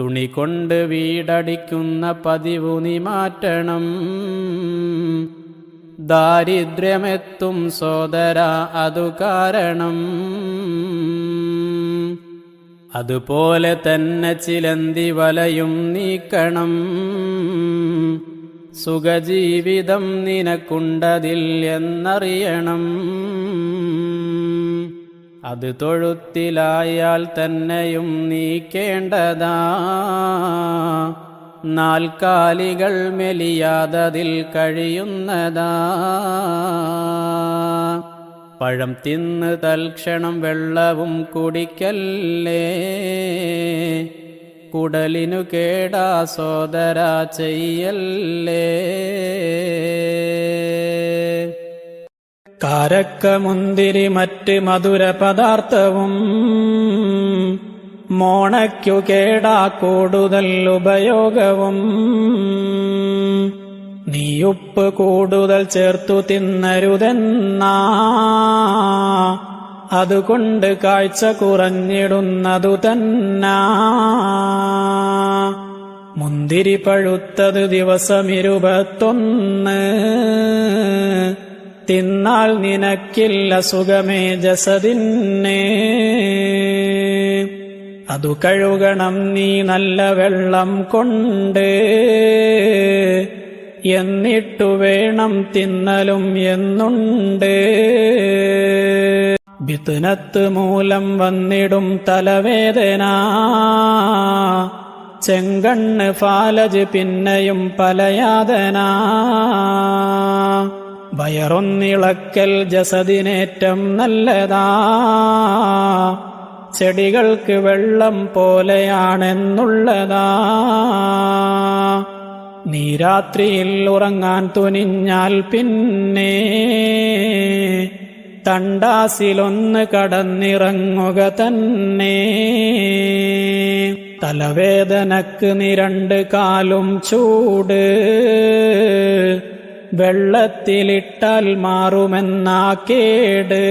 തുണി കൊണ്ട് വീടടിക്കുന്ന പതിവു നീ മാറ്റണം. ദാരിദ്ര്യമെത്തും സോദര അതു കാരണം. അതുപോലെ തന്നെ ചിലന്തി വലയും നീക്കണം. സുഖജീവിതം നിനക്കുണ്ടതിൽ എന്നറിയണം. അത് തൊഴുത്തിലായാൽ തന്നെയും നീക്കേണ്ടതാ. നാൽക്കാലികൾ മെലിയാതതിൽ കഴിയുന്നതാ. പഴം തിന്ന് തൽക്ഷണം വെള്ളവും കുടിക്കല്ലേ. കുടലിനു കേടാ സോദര ചെയ്യല്ലേ. കാരക്കമുന്തിരി മറ്റ് മധുര പദാർത്ഥവും മോണയ്ക്കു കേടാ കൂടുതൽ ഉപയോഗവും. നീയുപ്പ് കൂടുതൽ ചേർത്തു തിന്നരുതെന്നാ. അതുകൊണ്ട് കാഴ്ച കുറഞ്ഞിടുന്നതു തന്നാ. മുന്തിരി പഴുത്തത് ദിവസം ഇരുപത്തൊന്ന് തിന്നാൽ നിനക്കില്ല സുഖമേ ജസദിന്നേ. അതു കഴുകണം നീ നല്ല വെള്ളം കൊണ്ട്. എന്നിട്ടു വേണം തിന്നലും എന്നുണ്ട്. ബിത്തുനത്ത് മൂലം വന്നിടും തലവേദന. ചെങ്കണ്ണ് ഫാലജ് പിന്നെയും പലയാതന. വയറൊന്നിളക്കൽ ജസദിനേറ്റം നല്ലതാ. ചെടികൾക്ക് വെള്ളം പോലെയാണെന്നുള്ളതാ. നീ രാത്രിയിൽ ഉറങ്ങാൻ തുനിഞ്ഞാൽ പിന്നെ തണ്ടാസിലൊന്ന് കടന്നിറങ്ങുക തന്നെ. തലവേദനക്ക് നിരണ്ട് കാലും ചൂട്. വെള്ളത്തിലിട്ടാൽ മാറുമെന്നാ കേട്.